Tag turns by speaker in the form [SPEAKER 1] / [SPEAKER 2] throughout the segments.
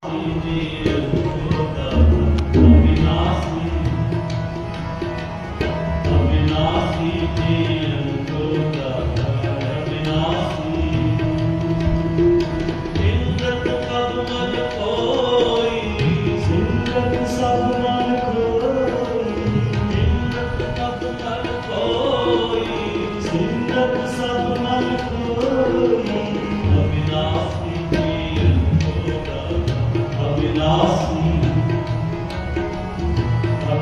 [SPEAKER 1] Thank you.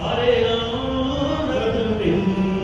[SPEAKER 1] ਹਰੇ ਰਾਮ ਰਤਨ ਬਿੰਦ